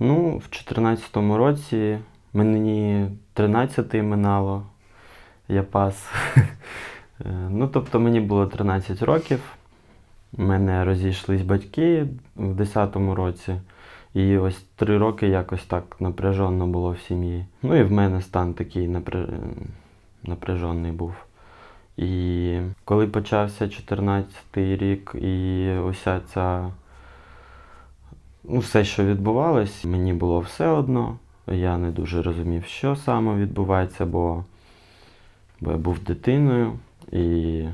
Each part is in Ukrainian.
Ну, в 2014 році мені 13 минало, я пас. Е, Ну, тобто мені було 13 років. У мене розійшлись батьки в 10-му році. І ось три роки якось так напряжено було в сім'ї. Ну і в мене стан такий напря... напряжений був. І коли почався 14-й рік, і уся ця все, що відбувалось, мені було все одно. Я не дуже розумів, що саме відбувається, бо, бо я був дитиною, і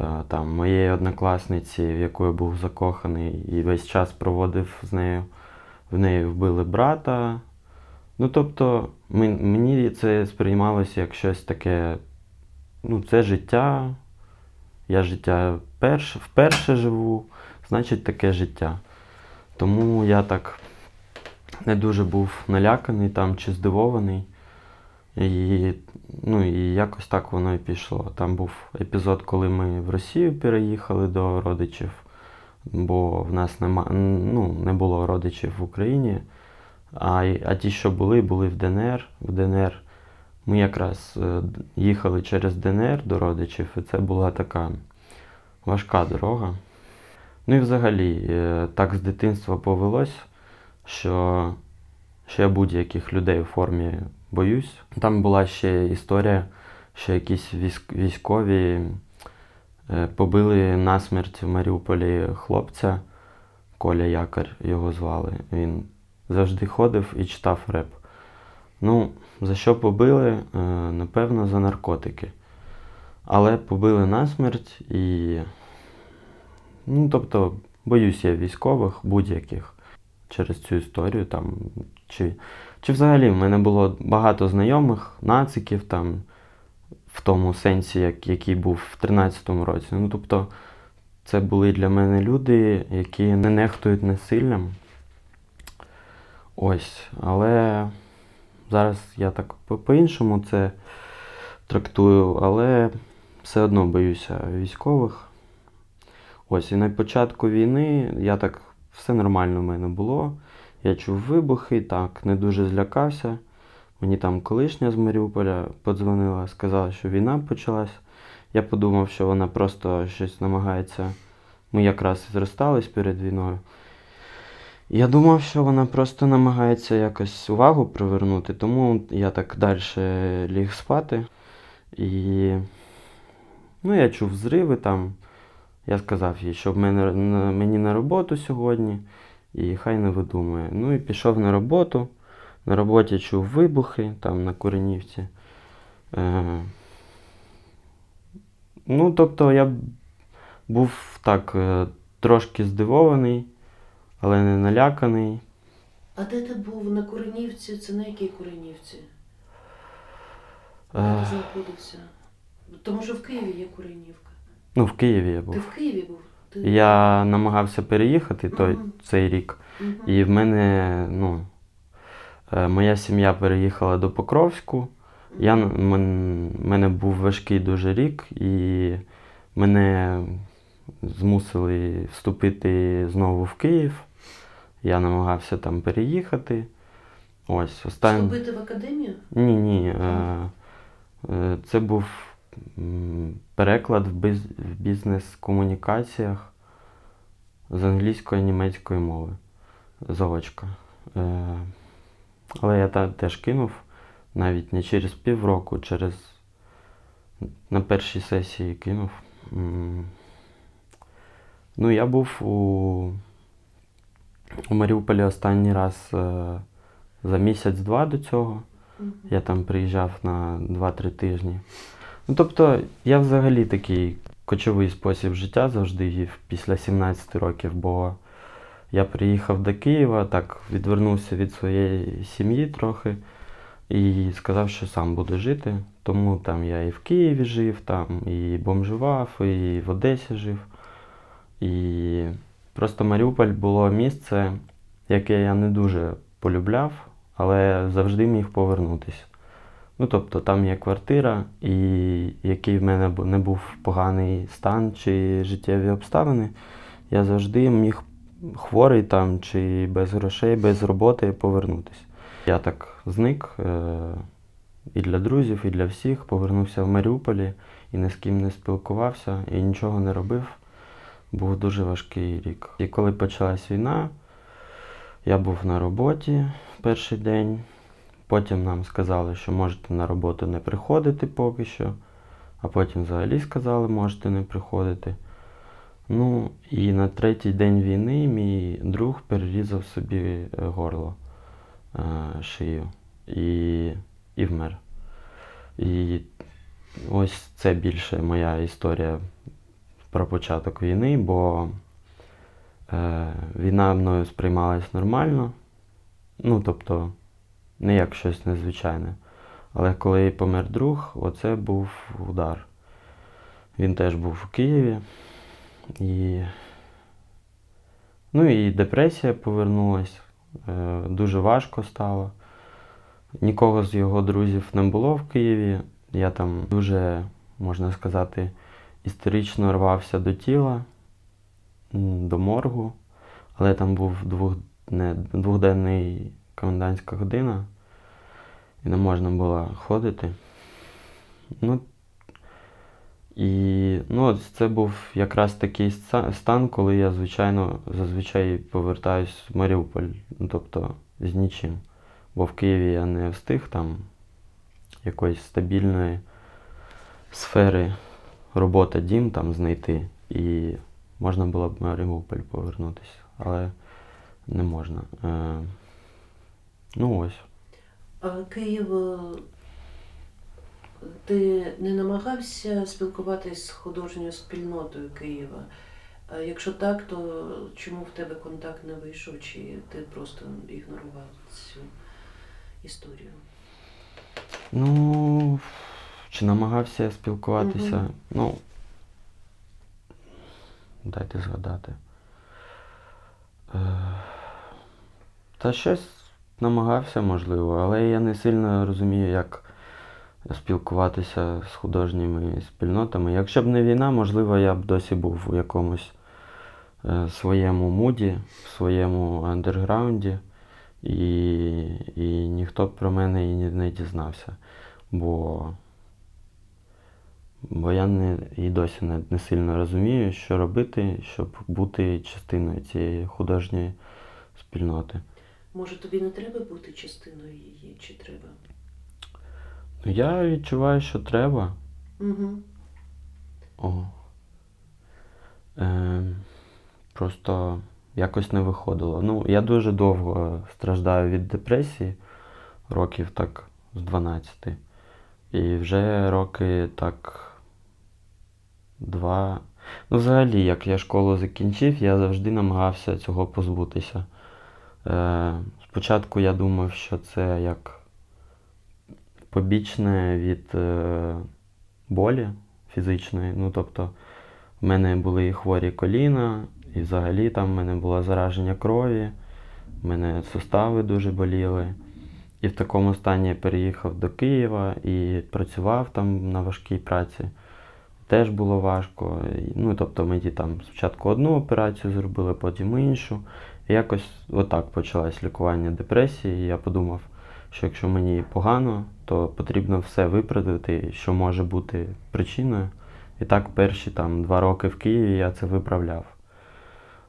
е, там моєї однокласниці, в яку я був закоханий, і весь час проводив з нею, в неї вбили брата. Ну, тобто, мені це сприймалося як щось таке, ну, це життя, я життя перш, вперше живу, значить таке життя. Тому я так не дуже був наляканий там чи здивований. І, ну, і якось так воно і пішло. Там був епізод, коли ми в Росію переїхали до родичів, бо в нас нема, ну, не було родичів в Україні. А, а ті, що були, були в ДНР. В ДНР ми якраз е, їхали через ДНР до родичів, і це була така важка дорога. Ну і взагалі, е, так з дитинства повелось, що, я будь-яких людей у формі боюсь. Там була ще історія, що якісь військ, військові е, побили насмерть в Маріуполі хлопця, Коля Якар його звали. Він завжди ходив і читав реп. Ну, за що побили? Е, Напевно, за наркотики. Але побили насмерть і. Ну, тобто, боюсь я військових будь-яких через цю історію там. Чи, чи взагалі в мене було багато знайомих, нациків там, в тому сенсі, як, який був в 13-му році. Ну, тобто, це були для мене люди, які не нехтують насиллям. Ось, але зараз я так по- по-іншому це трактую, але все одно боюся військових. Ось, і на початку війни я так все нормально в мене було. Я чув вибухи, так, не дуже злякався. Мені там колишня з Маріуполя подзвонила, сказала, що війна почалась. Я подумав, що вона просто щось намагається. Ми якраз зростались перед війною. Я думав, що вона просто намагається якось увагу привернути, тому я так далі ліг спати. І ну, я чув зриви там. Я сказав їй, щоб мені на роботу сьогодні, і хай не видумує. Ну і пішов на роботу. На роботі чув вибухи там на Куренівці. Е, ну, тобто я був так е, трошки здивований, але не наляканий. А де ти був на Куренівці? Це на якій Куренівці? Де Е, ти знаходився? Тому що в Києві є Куренівка. Ну, в Києві я був. Ти в Києві був? Ти... Я намагався переїхати той, цей рік. Мгм. І в мене, ну, е, моя сім'я переїхала до Покровську. Я, мен- мене був важкий дуже рік, і мене змусили вступити знову в Київ. Я намагався там переїхати. Ось, останній. Вступити в академію? Ні, ні. Е, е, це був переклад в, біз, в бізнес-комунікаціях з англійської і німецької мови. Заочка. Е, але я та, теж кинув навіть не через півроку, через на першій сесії кинув. Ну, я був у, у Маріуполі останній раз е, за місяць-два до цього. Мгм. Я там приїжджав на 2-3 тижні. Ну, тобто, я взагалі такий кочовий спосіб життя завжди після 17 років, бо я приїхав до Києва, так відвернувся від своєї сім'ї трохи і сказав, що сам буду жити. Тому там я і в Києві жив, там і бомжував, і в Одесі жив. І просто Маріуполь було місце, яке я не дуже полюбляв, але завжди міг повернутися. Ну, тобто там є квартира, і який в мене не був поганий стан чи життєві обставини, я завжди міг хворий там, чи без грошей, без роботи повернутися. Я так зник е, і для друзів, і для всіх. Повернувся в Маріуполі і ні з ким не спілкувався, і нічого не робив. Був дуже важкий рік. І коли почалась війна, я був на роботі перший день. Потім нам сказали, що можете на роботу не приходити поки що. А потім взагалі сказали, можете не приходити. Ну, і на третій день війни мій друг перерізав собі е, горло, е, шию і, і вмер. І ось це більше моя історія про початок війни, бо е, війна мною сприймалась нормально. Ну, тобто, не як щось незвичайне. Але коли помер друг, оце був удар. Він теж був у Києві. І... Ну і депресія повернулась. Е, Дуже важко стало. Нікого з його друзів не було в Києві. Я там дуже, можна сказати, історично рвався до тіла, до моргу. Але там був двох... не... двохденний комендантська година, і не можна було ходити. Ну, і ну, це був якраз такий стан, коли я, звичайно, зазвичай повертаюсь в Маріуполь, ну, тобто з нічим. Бо в Києві я не встиг там якоїсь стабільної сфери робота, дім там знайти. І можна було б в Маріуполь повернутися, але не можна. Е, ну ось. А Київ, е, ти не намагався спілкуватись з художньою спільнотою Києва? Якщо так, то чому в тебе контакт не вийшов, чи ти просто ігнорував цю історію? Ну, чи намагався спілкуватися? Мгм. Ну, дайте згадати. Е, Та щось намагався, можливо, але я не сильно розумію, як спілкуватися з художніми спільнотами. Якщо б не війна, можливо, я б досі був у якомусь е, своєму муді, в своєму андерграунді, і, і ніхто б про мене і не, дізнався. Бо, бо я не, і досі не, не сильно розумію, що робити, щоб бути частиною цієї художньої спільноти. Може, тобі не треба бути частиною її, чи треба? Ну, Я відчуваю, що треба. Угу. О. Е, просто якось не виходило. Ну, я дуже довго страждаю від депресії, років так з 12. І вже роки так два. Ну, взагалі, як я школу закінчив, я завжди намагався цього позбутися. Е, спочатку я думав, що це як побічне від е, болі фізичної. Ну, тобто, в мене були і хворі коліна, і взагалі там в мене було зараження крові, в мене сустави дуже боліли. І в такому стані я переїхав до Києва і працював там на важкій праці. Теж було важко. Ну, тобто мені там спочатку одну операцію зробили, потім іншу. Якось отак почалось лікування депресії. І я подумав, що якщо мені погано, то потрібно все виправдати, що може бути причиною. І так перші там два роки в Києві я це виправляв.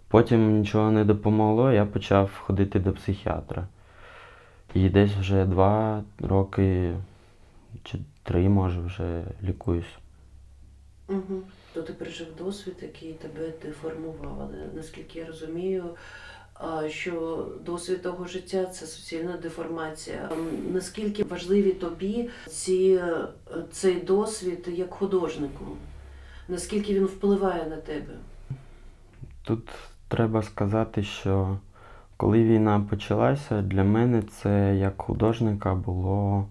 Потім нічого не допомогло, я почав ходити до психіатра. І десь вже два роки чи три, може, вже лікуюсь. Угу. То ти пережив досвід, який тебе деформував. Наскільки я розумію, що досвід того життя це суцільна деформація. Наскільки важливі тобі ці, е, цей досвід як художнику? Наскільки він впливає на тебе? Тут треба сказати, що коли війна почалася, для мене це як художника було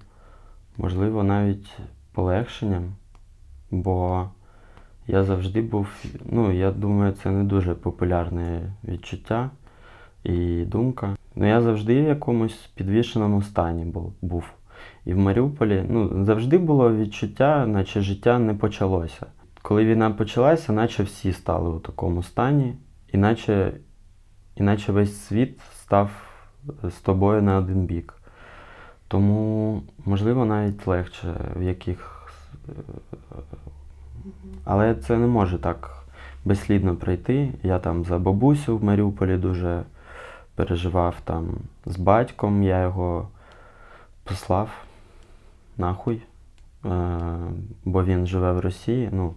можливо навіть полегшенням, бо я завжди був, ну я думаю, це не дуже популярне відчуття і думка. Ну я завжди в якомусь підвішеному стані був. І в Маріуполі ну, завжди було відчуття, наче життя не почалося. Коли війна почалася, наче всі стали у такому стані, і наче іначе весь світ став з тобою на один бік. Тому, можливо, навіть легше в яких. Але це не може так безслідно пройти. Я там за бабусю в Маріуполі дуже переживав там з батьком, я його послав нахуй, е, бо він живе в Росії. Ну,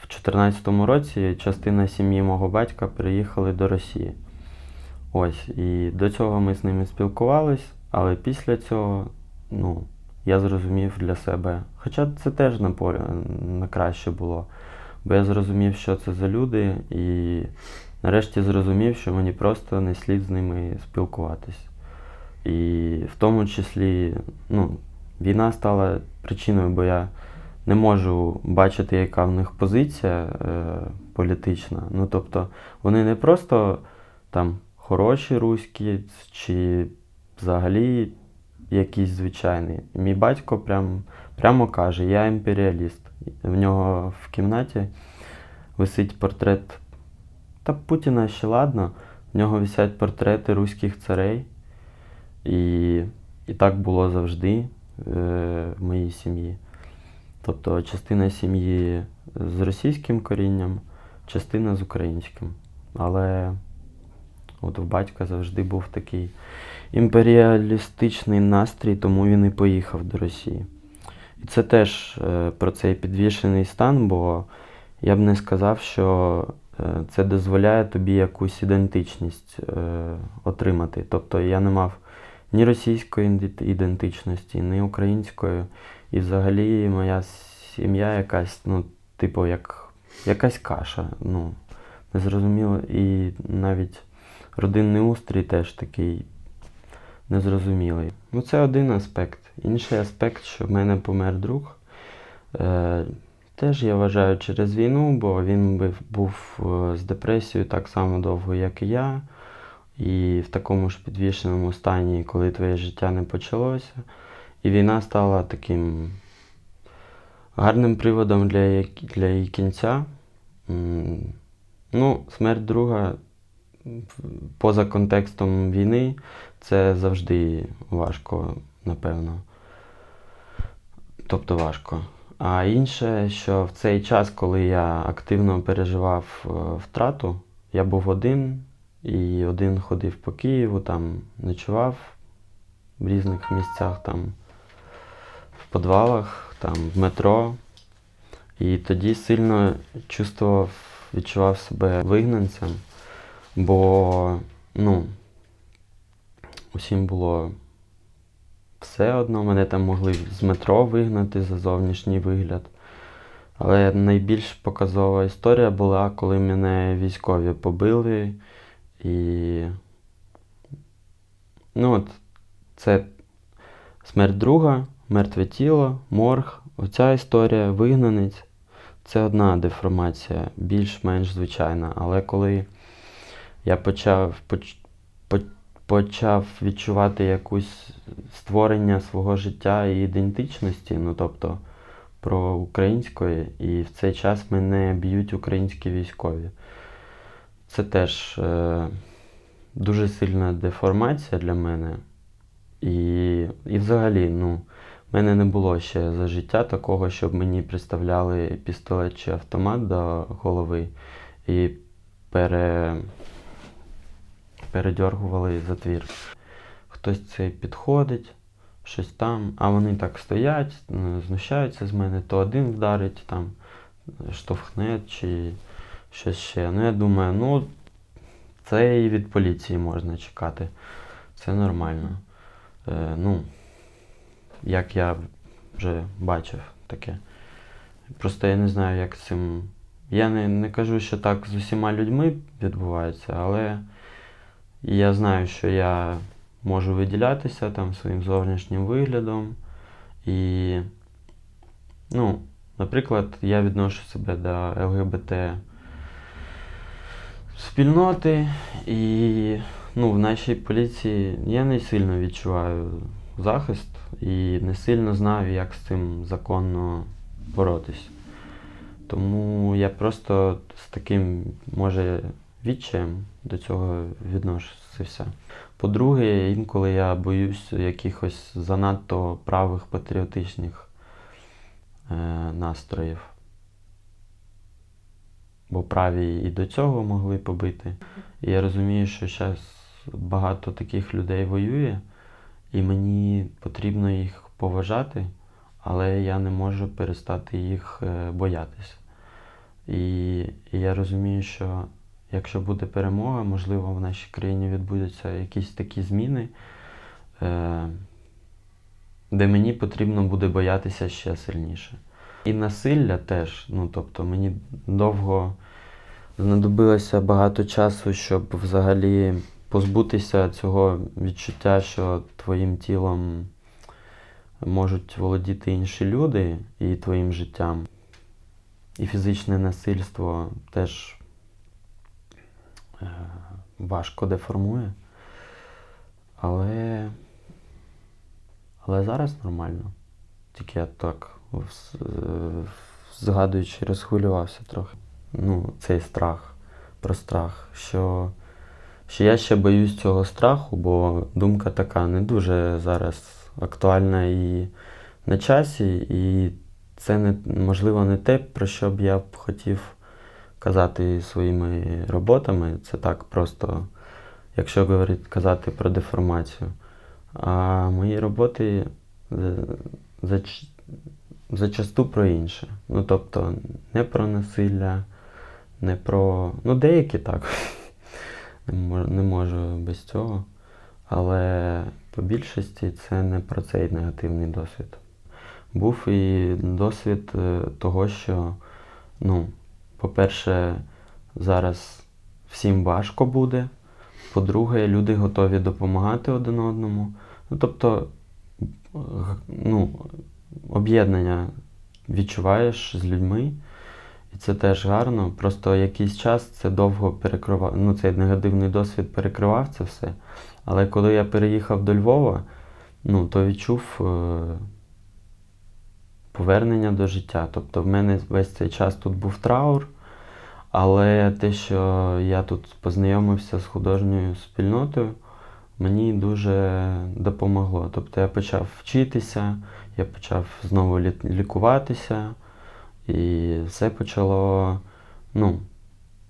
в 2014 році частина сім'ї мого батька переїхали до Росії. Ось, і до цього ми з ними спілкувались, але після цього, ну, я зрозумів для себе. Хоча це теж на, полі, на краще було. Бо я зрозумів, що це за люди, і нарешті зрозумів, що мені просто не слід з ними спілкуватись. І в тому числі, ну, війна стала причиною, бо я не можу бачити, яка в них позиція е, політична. Ну, тобто, вони не просто там хороші руські чи взагалі якийсь звичайний. Мій батько прям, прямо каже, я імперіаліст. В нього в кімнаті висить портрет. Та Путіна ще ладно, в нього висять портрети руських царей. І, і так було завжди е, в моїй сім'ї. Тобто частина сім'ї з російським корінням, частина з українським. Але от у батька завжди був такий імперіалістичний настрій, тому він і поїхав до Росії. І це теж е, про цей підвішений стан, бо я б не сказав, що це дозволяє тобі якусь ідентичність е, отримати. Тобто я не мав ні російської ідентичності, ні української. І взагалі моя сім'я якась, ну, типу, як якась каша. Ну, незрозуміло. І навіть родинний устрій теж такий незрозумілий. Ну, це один аспект. Інший аспект, що в мене помер друг. Теж я вважаю через війну, бо він був е, з депресією так само довго, як і я. І в такому ж підвішеному стані, коли твоє життя не почалося. І війна стала таким гарним приводом для, для її кінця. Ну, смерть друга поза контекстом війни це завжди важко, напевно. Тобто важко. А інше, що в цей час, коли я активно переживав е, втрату, я був один і один ходив по Києву, там ночував в різних місцях, там в підвалах, там в метро. І тоді сильно чувствував, відчував себе вигнанцем, бо ну, усім було все одно, мене там могли з метро вигнати за зовнішній вигляд. Але найбільш показова історія була, коли мене військові побили. І ну от це смерть друга, мертве тіло, морг. Оця історія, вигнанець. Це одна деформація, більш-менш звичайна. Але коли я почав, поч, по- почав відчувати якусь створення свого життя і ідентичності, ну тобто про української, і в цей час мене б'ють українські військові. Це теж е, дуже сильна деформація для мене. І, і взагалі, ну, в мене не було ще за життя такого, щоб мені приставляли пістолет чи автомат до голови і пере, передьоргували затвір. Хтось цей підходить, щось там, а вони так стоять, ну, знущаються з мене, то один вдарить, там, штовхне чи щось ще. Ну, я думаю, ну, це і від поліції можна чекати. Це нормально. Е, ну, як я вже бачив таке. Просто я не знаю, як цим. Я не, не кажу, що так з усіма людьми відбувається, але я знаю, що я можу виділятися там своїм зовнішнім виглядом. І, ну, наприклад, я відношу себе до ЛГБТ спільноти, і ну, в нашій поліції я не сильно відчуваю захист і не сильно знаю, як з цим законно боротись. Тому я просто з таким, може, відчаєм до цього відносився. По-друге, інколи я боюсь якихось занадто правих патріотичних е, настроїв. Бо праві і до цього могли побити. І я розумію, що зараз багато таких людей воює, і мені потрібно їх поважати, але я не можу перестати їх е, боятися. І, і я розумію, що якщо буде перемога, можливо, в нашій країні відбудуться якісь такі зміни, е, де мені потрібно буде боятися ще сильніше. І насилля теж. Ну, тобто мені довго знадобилося багато часу, щоб взагалі позбутися цього відчуття, що твоїм тілом можуть володіти інші люди і твоїм життям. І фізичне насильство теж важко деформує. Але, але зараз нормально. Тільки я так е, згадуючи, розхвилювався трохи. Ну, цей страх, про страх, що, що я ще боюсь цього страху, бо думка така не дуже зараз актуальна і на часі, і це не, можливо не те, про що б я б хотів казати своїми роботами. Це так просто, якщо говорити, казати про деформацію. А мої роботи е, зач- зачасту про інше. Ну, тобто, не про насилля, не про. Ну, деякі так. Не можу, без цього. Але по більшості це не про цей негативний досвід. Був і досвід е, того, що, ну, по-перше, зараз всім важко буде. По-друге, люди готові допомагати один одному. Ну, тобто, ну, об'єднання відчуваєш з людьми, і це теж гарно. Просто якийсь час це довго перекривав, ну, цей негативний досвід перекривав це все. Але коли я переїхав до Львова, ну, то відчув е, повернення до життя. Тобто в мене весь цей час тут був траур, але те, що я тут познайомився з художньою спільнотою, мені дуже допомогло. Тобто я почав вчитися, я почав знову лікуватися, і все почало. Ну,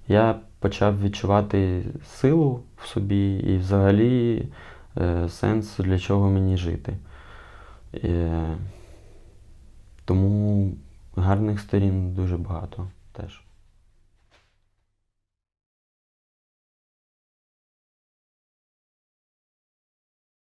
я почав відчувати силу в собі і взагалі е, сенс, для чого мені жити. Е, тому гарних сторін дуже багато теж.